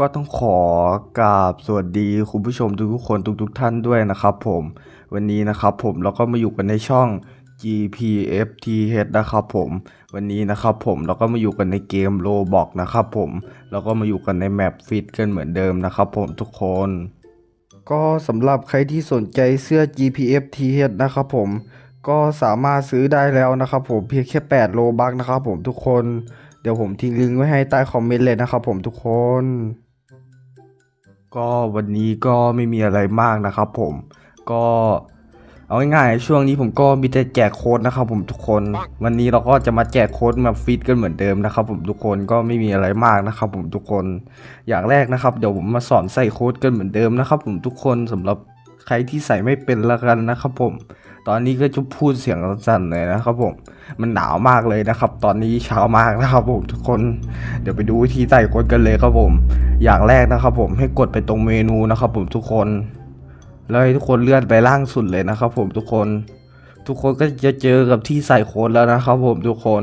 ก็ต้องขอกราบสวัสดีคุณผู้ชมทุกๆคนทุกๆท่านด้วยนะครับผมวันนี้นะครับผมเราก็มาอยู่กันในช่อง GPFTH นะครับผมวันนี้นะครับผมเราก็มาอยู่กันในเกม Roblox นะครับผมเราก็มาอยู่กันในแมปฟิตกันเหมือนเดิมนะครับผมทุกคน ก็สำหรับใครที่สนใจเสื้อ GPFTH นะครับผมก็สามารถซื้อได้แล้วนะครับผมเพียงแค่8โลบักนะครับผมทุกคนเดี๋ยวผมทิ้งลิงก์ไว้ให้ใต้คอมเมนต์เลยนะครับผมทุกคน ก็วันนี้ก็ไม่มีอะไรมากนะครับผมก็เอาง่ายๆช่วงนี้ผมก็มีแต่แจกโค้ดนะครับผมทุกคน วันนี้เราก็จะมาแจกโค้ดมาฟิตกันเหมือนเดิมนะครับผมทุกคนก็ไม่มีอะไรมากนะครับผมทุกคนอย่างแรกนะครับ เดี๋ยวผมมาสอนใส่โค้ดกันเหมือนเดิมนะครับผมทุกคนสำหรับ ใครที่ใส่ไม่เป็นละกันนะครับผม ตอนนี้ก็จะพูดเสียงสั่นเลยนะครับผม มันหนาวมากเลยนะครับ ตอนนี้เช้ามากนะครับผมทุกคน เดี๋ยวไปดูวิธีใส่โค้ดกันเลยครับผม อย่างแรกนะครับผมให้กดไปตรงเมนูนะครับผมทุกคน แล้วให้ทุกคนเลื่อนไปล่างสุดเลยนะครับผมทุกคน ทุกคนก็จะเจอกับที่ใส่โค้ดแล้วนะครับผมทุกคน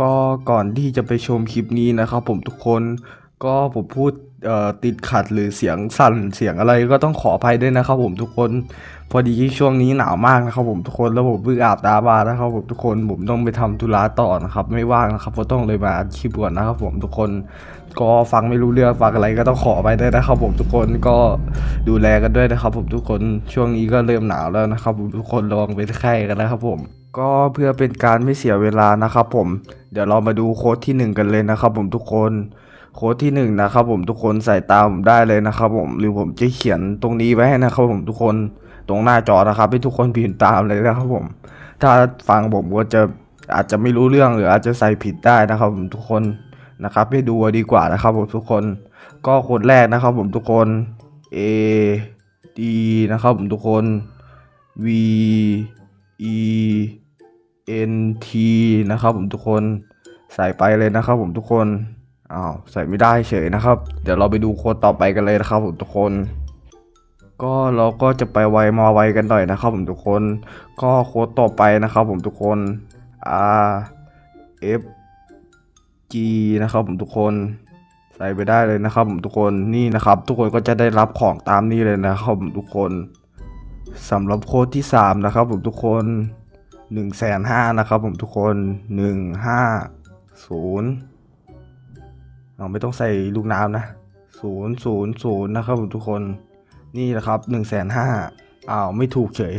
ก็ก่อนที่จะไปชมคลิปนี้นะครับผมทุกคน ก็ผมพูด ติดขัดหรือเสียงสั่นเสียงอะไรก็ต้องขออภัยด้วยนะครับผมทุกคน พอดีช่วงนี้หนาวมากนะครับผมทุกคนแล้วผมเพิ่งอาบน้ำมานะครับผมทุกคนผมต้องไปทำธุระต่อนะครับไม่ว่างนะครับก็ต้องเลยมาอัดคลิปก่อนนะครับผมทุกคนก็ฟังไม่รู้เรื่องฟังอะไรก็ต้องขอไปด้วยนะครับผมทุกคนก็ดูแลกันด้วยนะครับผมทุกคนช่วงนี้ก็เริ่มหนาวแล้วนะครับผมทุกคนระวังเป็นไข้กันนะครับผมก็เพื่อเป็นการไม่เสียเวลานะครับผม เดี๋ยวเรามาดูโค้ดที่หนึ่งกันเลยนะครับผมทุกคน โค้ดที่หนึ่งนะครับผมทุกคนใส่ตามผมได้เลยนะครับผมหรือผมจะเขียนตรงนี้ไว้ให้นะครับผมทุกคนตรงหน้าจอนะครับ ให้ทุกคนพิมพ์ตามเลยนะครับผม ถ้าฟังผมก็จะอาจจะไม่รู้เรื่องหรืออาจจะใส่ผิดได้นะครับผมทุกคนนะครับให้ดูดีกว่านะครับผมทุกคน ก็โค้ดแรกนะครับผมทุกคน A D นะครับผมทุกคน V E N T นะครับผมทุกคนใส่ไปเลยนะครับผมทุกคน อ้าวใส่ไม่ได้เฉยนะครับ เดี๋ยวเราไปดูโค้ดต่อไปกันเลยนะครับผมทุกคน ก็เราก็จะไปไวมาไวกันหน่อยนะครับผมทุกคน ก็โค้ดต่อไปนะครับผมทุกคน R F G นะครับผมทุกคนใส่ไปได้เลยนะครับผมทุกคนนี่นะครับ ทุกคนก็จะได้รับของตามนี้เลยนะครับผมทุกคนสำหรับโค้ดที่สามนะครับผมทุกคนหนึ่งแสนห้านะครับผมทุกคนหนึ่งห้าศูนย์ เราไม่ต้องใส่ลูกน้ำนะศูนย์ศูนย์ศูนย์นะครับผมทุกคนนี่นะครับหนึ่งแสนห้าอ้าวไม่ถูกเฉย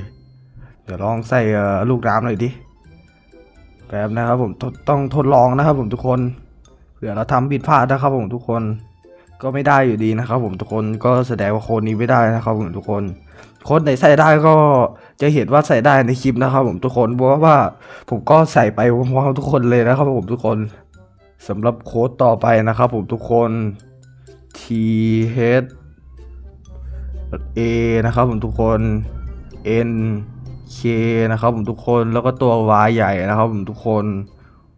เดี๋ยวลองใส่ลูกน้ำหน่อยดิแป๊บนะครับผมต้องทดลองนะครับผมทุกคนเผื่อเราทำผิดพลาดนะครับผมทุกคนก็ไม่ได้อยู่ดีนะครับ ผมทุกคนก็แสดงว่าโค้ดนี้ไม่ได้นะครับผมทุกคนโค้ดไหนใส่ได้ก็จะเห็นว่าใส่ได้ในคลิปนะครับ ผมทุกคนเพราะว่าผมก็ใส่ไปพร้อมๆทุกคนเลยนะครับ ผมทุกคน สำหรับโค้ดต่อไปนะครับผมทุกคน T H A นะครับผมทุกคน N K นะครับผมทุกคนแล้วก็ตัว Y ใหญ่นะครับผมทุกคน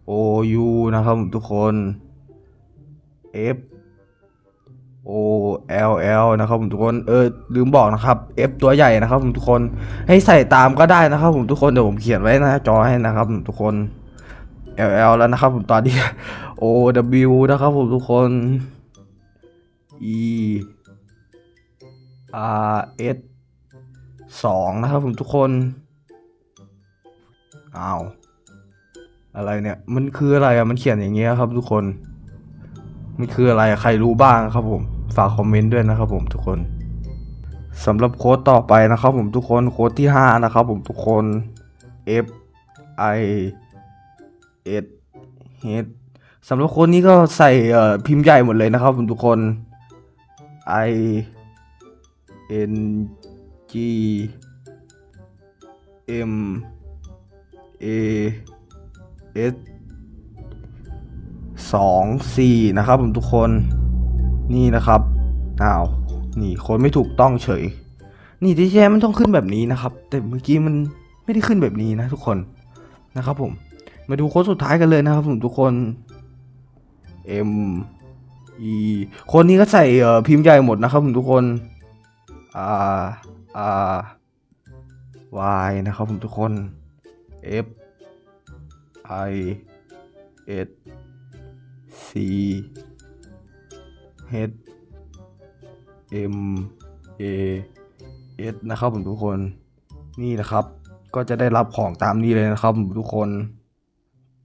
O U นะครับผมทุกคน F O L L นะครับผมทุกคนเออลืมบอกนะครับ F ตัวใหญ่นะครับผมทุกคนให้ใส่ตามก็ได้นะครับผมทุกคนเดี๋ยวผมเขียนไว้หน้าจอให้นะครับผมทุกคน L L แล้วนะครับผมตอนนี้ O W นะครับผมทุกคน E R S สองนะครับผมทุกคนอ้าวอะไรเนี่ย มันคืออะไรอะมันเขียนอย่างเงี้ยครับทุกคน มันคืออะไรอะใครรู้บ้างครับผม ฝากคอมเมนต์ด้วยนะครับผมทุกคนสำหรับโค้ดต่อไปนะครับผมทุกคน โค้ดที่ 5 นะครับผมทุกคน F I S H สำหรับโค้ดนี้ก็ใส่พิมพ์ใหญ่หมดเลยนะครับผมทุกคน I N G M A S สองสี่นะครับผมทุกคนนี่นะครับอ้าวนี่คนไม่ถูกต้องเฉย นี่ที่แท้มันต้องขึ้นแบบนี้นะครับ แต่เมื่อกี้มันไม่ได้ขึ้นแบบนี้นะทุกคนนะครับผมมาดูโค้ดสุดท้ายกันเลยนะครับผมทุกคน M E คนนี้ก็ใส่เอ่อพิมพ์ใหญ่หมดนะครับผมทุกคน R R Y นะครับผมทุกคน F I S C H M A S นะครับผมทุกคน นี่นะครับ ก็จะได้รับของตามนี้เลยนะครับผมทุกคน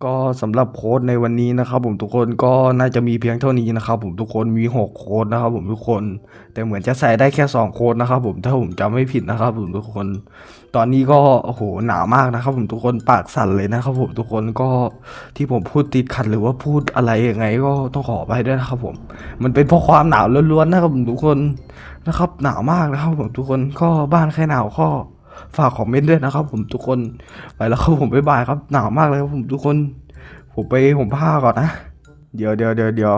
ก็สำหรับโค้ดในวันนี้นะครับ ผมทุกคนก็น่าจะมีเพียงเท่านี้นะครับ ผมทุกคนมีหกโค้ดนะครับ ผมทุกคน แต่เหมือนจะใส่ได้แค่สองโค้ดนะครับ ผมถ้าผมจำไม่ผิดนะครับ ผมทุกคน ตอนนี้ก็โอ้โหหนาวมากนะครับ ผมทุกคนปากสั่นเลยนะครับ ผมทุกคนก็ที่ผมพูดติดขัดหรือว่าพูดอะไรยังไง ก็ต้องขอไปด้วยนะครับ ผม มันเป็นเพราะความหนาวล้วนๆนะครับผมทุกคนนะครับ หนาวมากนะครับ ผมทุกคนก็บ้านใครหนาวก็ ฝากคอมเมนต์ด้วยนะครับ ผมทุกคนไปแล้วครับผมบ๊ายบายครับหนาวมากเลยครับผมทุกคน ผมไปผมผ้าก่อนนะ เดี๋ยวเดี๋ยวเดี๋ยวเดี๋ยว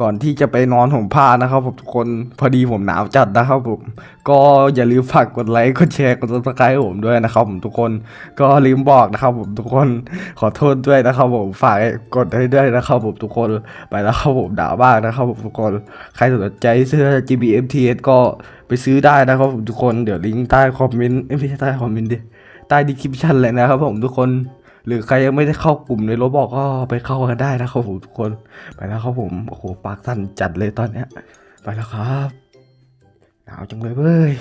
ก่อนที่จะไปนอนห่มผ้านะครับผมทุกคนพอดีผมหนาวจัดนะครับผมก็อย่าลืมฝากกดไลค์กดแชร์กดซับสไครต์ผมด้วยนะครับผมทุกคนก็ลืมบอกนะครับผมทุกคนขอโทษด้วยนะครับผมฝากกดให้ด้วยนะครับผมทุกคนไปแล้วครับผมด่ามากนะครับผมทุกคนใครสนใจเสื้อ GBMTS ก็ไปซื้อได้นะครับผมทุกคนเดี๋ยวลิงก์ใต้คอมเมนต์ไม่ใช่ใต้คอมเมนต์ดิใต้ดีคริปชั่นเลยนะครับผมทุกคน หรือใครยังไม่ได้เข้ากลุ่มในรถบอกก็ไปเข้ากันได้นะครับผมทุกคนไปแล้วครับผมโอ้โหปากสั่นจัดเลยตอนเนี้ย ไปแล้วครับ หนาวจังเลยเว้ย